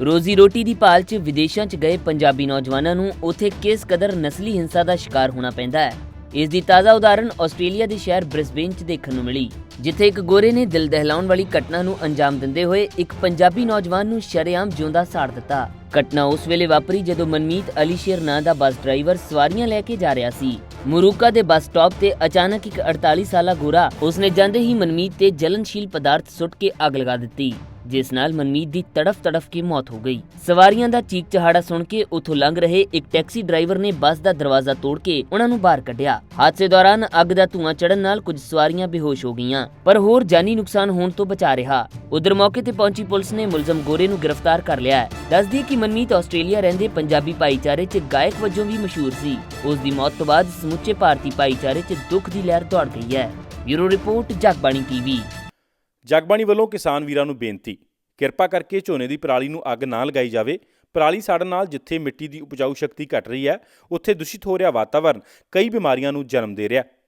ਰੋਜ਼ੀ ਰੋਟੀ ਦੀ ਭਾਲ 'ਚ ਵਿਦੇਸ਼ਾਂ 'ਚ ਗਏ ਪੰਜਾਬੀ ਨੌਜਵਾਨਾਂ ਨੂੰ ਉੱਥੇ ਕਿਸ ਕਦਰ ਨਸਲੀ ਹਿੰਸਾ ਦਾ ਸ਼ਿਕਾਰ ਹੋਣਾ ਪੈਂਦਾ ਹੈ? ਇਸ ਦੀ ਤਾਜ਼ਾ ਉਦਾਹਰਨ ਆਸਟ੍ਰੇਲੀਆ ਦੇ ਸ਼ਹਿਰ ਬ੍ਰਿਸਬੇਨ 'ਚ ਦੇਖਣ ਨੂੰ ਮਿਲੀ, ਜਿੱਥੇ ਇੱਕ ਗੋਰੇ ਨੇ ਦਿਲ ਦਹਿਲਾਉਣ ਵਾਲੀ ਘਟਨਾ ਨੂੰ ਅੰਜਾਮ ਦਿੰਦੇ ਹੋਏ ਇੱਕ ਪੰਜਾਬੀ ਨੌਜਵਾਨ ਨੂੰ ਸ਼ਰੇਆਮ ਜਿਉਂਦਾ ਸਾੜ ਦਿੱਤਾ। ਘਟਨਾ ਉਸ ਵੇਲੇ ਵਾਪਰੀ ਜਦੋਂ ਮਨਮੀਤ ਅਲੀ ਸ਼ੇਰ ਨਾਂ ਦਾ ਬੱਸ ਡਰਾਈਵਰ ਸਵਾਰੀਆਂ ਲੈ ਕੇ ਜਾ ਰਿਹਾ ਸੀ। ਮੁਰੂਕਾ ਦੇ ਬੱਸ ਸਟਾਪ ਤੇ ਅਚਾਨਕ ਇੱਕ 48 ਸਾਲਾ ਗੋਰਾ, ਉਸਨੇ ਜਾਂਦੇ ਹੀ ਮਨਮੀਤ ਤੇ ਜਲਨਸ਼ੀਲ ਪਦਾਰਥ ਸੁੱਟ ਕੇ ਅੱਗ ਲਗਾ ਦਿੱਤੀ। ਜਿਸ ਨਾਲ ਮਨਮੀਤ ਦੀ ਤੜਫ ਤੜਫ ਕੇ ਮੌਤ ਹੋ ਗਈ। ਸਵਾਰੀਆਂ ਦਾ ਚੀਕ ਚਹਾੜਾ ਸੁਣ ਕੇ ਉਥੋਂ ਲੰਘ ਰਹੇ ਇੱਕ ਟੈਕਸੀ ਡਰਾਈਵਰ ਨੇ ਬੱਸ ਦਾ ਦਰਵਾਜ਼ਾ ਤੋੜ ਕੇ ਉਹਨਾਂ ਨੂੰ ਬਾਹਰ ਕੱਢਿਆ। ਹਾਦਸੇ ਦੌਰਾਨ ਅੱਗ ਦਾ ਧੂੰਆਂ ਚੜਨ ਨਾਲ ਕੁਝ ਸਵਾਰੀਆਂ ਬੇਹੋਸ਼ ਹੋ ਗਈਆਂ, ਪਰ ਹੋਰ ਜਾਨੀ ਨੁਕਸਾਨ ਹੋਣ ਤੋਂ ਬਚਾ ਰਿਹਾ। ਉਧਰ ਮੌਕੇ ਤੇ ਪਹੁੰਚੀ ਪੁਲਿਸ ਨੇ ਮੁਲਜ਼ਮ ਗੋਰੇ ਨੂੰ ਗ੍ਰਿਫਤਾਰ ਕਰ ਲਿਆ ਹੈ। ਦੱਸਦੀ ਕਿ ਮਨਮੀਤ ਆਸਟ੍ਰੇਲੀਆ ਰਹਿੰਦੇ ਪੰਜਾਬੀ ਭਾਈਚਾਰੇ 'ਚ ਗਾਇਕ ਵਜੋਂ ਵੀ ਮਸ਼ਹੂਰ ਸੀ। ਉਸ ਦੀ ਮੌਤ ਤੋਂ ਬਾਅਦ ਸਮੁੱਚੇ ਭਾਰਤੀ ਭਾਈਚਾਰੇ 'ਚ ਦੁੱਖ ਦੀ ਲਹਿਰ ਦੌੜ ਗਈ ਹੈ। Bureau report, Jagbani TV. Jagbani ਵੱਲੋਂ ਕਿਸਾਨ ਵੀਰਾਂ ਨੂੰ ਬੇਨਤੀ, ਕਿਰਪਾ ਕਰਕੇ ਝੋਨੇ ਦੀ ਪਰਾਲੀ ਨੂੰ ਅੱਗ ਨਾ ਲਗਾਈ ਜਾਵੇ। ਪਰਾਲੀ ਸਾੜਨ ਨਾਲ ਜਿੱਥੇ ਮਿੱਟੀ ਦੀ ਉਪਜਾਊ ਸ਼ਕਤੀ ਘਟ ਰਹੀ ਹੈ, ਉੱਥੇ ਦੂਸ਼ਿਤ ਹੋ ਰਿਹਾ ਵਾਤਾਵਰਣ ਕਈ ਬਿਮਾਰੀਆਂ ਨੂੰ ਜਨਮ ਦੇ ਰਿਹਾ। ਹੈ